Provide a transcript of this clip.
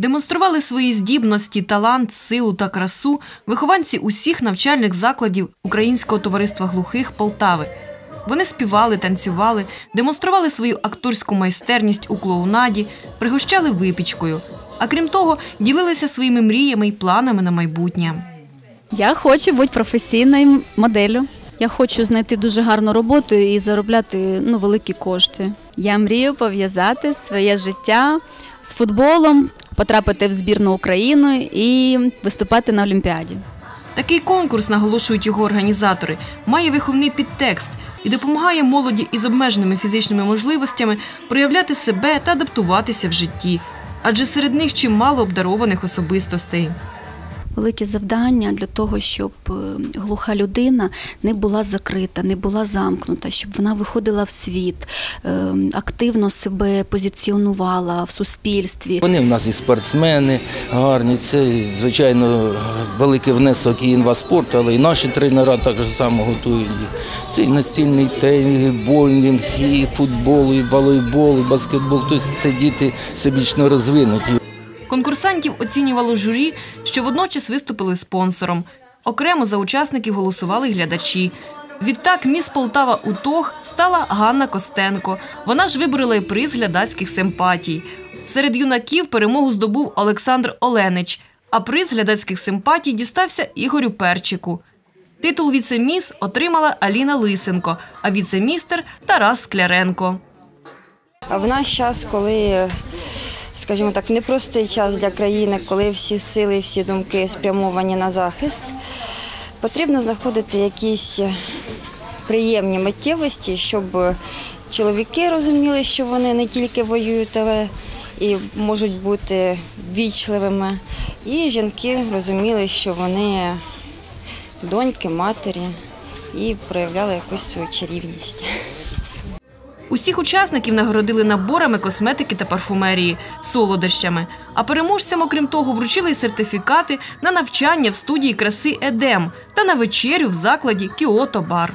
Демонстрували свої здібності, талант, силу та красу вихованці усіх навчальних закладів Українського товариства глухих Полтави. Вони співали, танцювали, демонстрували свою акторську майстерність у клоунаді, пригощали випічкою. А крім того, ділилися своїми мріями і планами на майбутнє. Я хочу бути професійною моделлю. Я хочу знайти дуже гарну роботу і заробляти ну, великі кошти. Я мрію пов'язати своє життя з футболом, потрапити в збірну України і виступати на Олімпіаді. Такий конкурс, наголошують його організатори, має виховний підтекст і допомагає молоді із обмеженими фізичними можливостями проявляти себе та адаптуватися в житті, адже серед них чимало обдарованих особистостей. Велике завдання для того, щоб е, глуха людина не була закрита, не була замкнута, щоб вона виходила в світ, е, активно себе позиціонувала в суспільстві. Вони в нас і спортсмени гарні. Це, звичайно, великий внесок і інваспорту, але і наші тренера так само готують. Це і настільний теніс, і боулінг, і футбол, і волейбол, і баскетбол. Тобто це діти всебічно розвинуті. Конкурсантів оцінювало журі, що водночас виступили спонсором. Окремо за учасників голосували глядачі. Відтак міс Полтава УТОГ стала Ганна Костенко. Вона ж виборола й приз глядацьких симпатій. Серед юнаків перемогу здобув Олександр Оленич, а приз глядацьких симпатій дістався Ігорю Перчику. Титул віцеміс отримала Аліна Лисенко, а віцемістер Тарас Скляренко. В наш час, коли, скажімо так, в непростий час для країни, коли всі сили, всі думки спрямовані на захист, потрібно знаходити якісь приємні миттєвості, щоб чоловіки розуміли, що вони не тільки воюють, але і можуть бути вічливими. І жінки розуміли, що вони доньки, матері і проявляли якусь свою чарівність. Усіх учасників нагородили наборами косметики та парфумерії, солодощами. А переможцям, окрім того, вручили й сертифікати на навчання в студії краси Едем та на вечерю в закладі Кіото Бар.